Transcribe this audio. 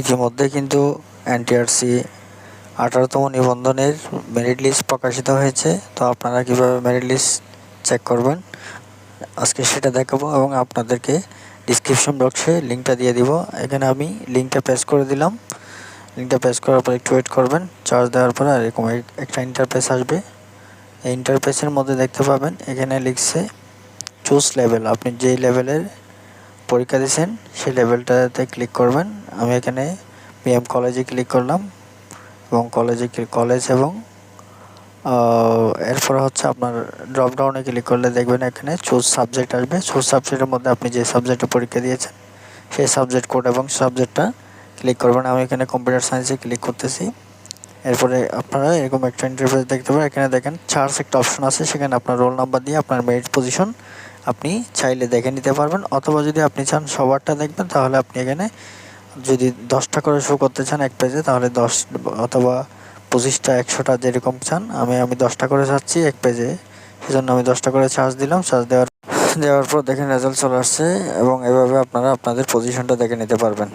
ইতিমধ্যে কিন্তু এনটিআরসি আঠারোতম নিবন্ধনের মেরিট লিস্ট প্রকাশিত হয়েছে। তো আপনারা কীভাবে মেরিট লিস্ট চেক করবেন, আজকে সেটা দেখাবো এবং আপনাদেরকে ডিসক্রিপশন বক্সে লিঙ্কটা দিয়ে দিব। এখানে আমি লিঙ্কটা পেস্ট করে দিলাম। লিঙ্কটা পেস্ট করার পর একটু ওয়েট করবেন। চার্জ দেওয়ার পর এরকম একটা ইন্টারপেস আসবে। এই ইন্টারপেসের মধ্যে দেখতে পাবেন, এখানে লিখছে চুজ লেভেল আপনি যে লেভেলের পরীক্ষা দিয়েছেন, সেই লেভেলটাতে ক্লিক করবেন। আমি এখানে বিএম কলেজে ক্লিক করলাম এবং কলেজে কলেজ এবং এরপর হচ্ছে আপনার ড্রপ ডাউনে ক্লিক করলে দেখবেন এখানে চুজ সাবজেক্ট আসবে। চুজ সাবজেক্টের মধ্যে আপনি যে সাবজেক্টে পরীক্ষা দিয়েছেন, সেই সাবজেক্ট কোড এবং সাবজেক্টটা ক্লিক করবেন। আমি এখানে কম্পিউটার সায়েন্সে ক্লিক করতেছি। এরপরে আপনারা এরকম একটা ইন্টারফেস দেখতে পাবেন এখানে দেখেন চার্জ একটা অপশন আছে, সেখানে আপনার রোল নাম্বার দিয়ে আপনার মেরিট পজিশন আপনি চাইলে দেখে নিতে পারবেন। অথবা যদি আপনি চান সবারটা দেখবেন, তাহলে আপনি এখানে যদি দশটা করে শো করতে চান এক পেজে তাহলে দশ অথবা পঁচিশটা, একশোটা যেরকম চান, আমি আমি দশটা করে চাচ্ছি এক পেজে সেজন্য আমি দশটা করে চার্জ দিলাম। চার্জ দেওয়ার দেওয়ার পর দেখেন রেজাল্ট চলে আসছে এবং এভাবে আপনারা আপনাদের পজিশনটা দেখে নিতে পারবেন।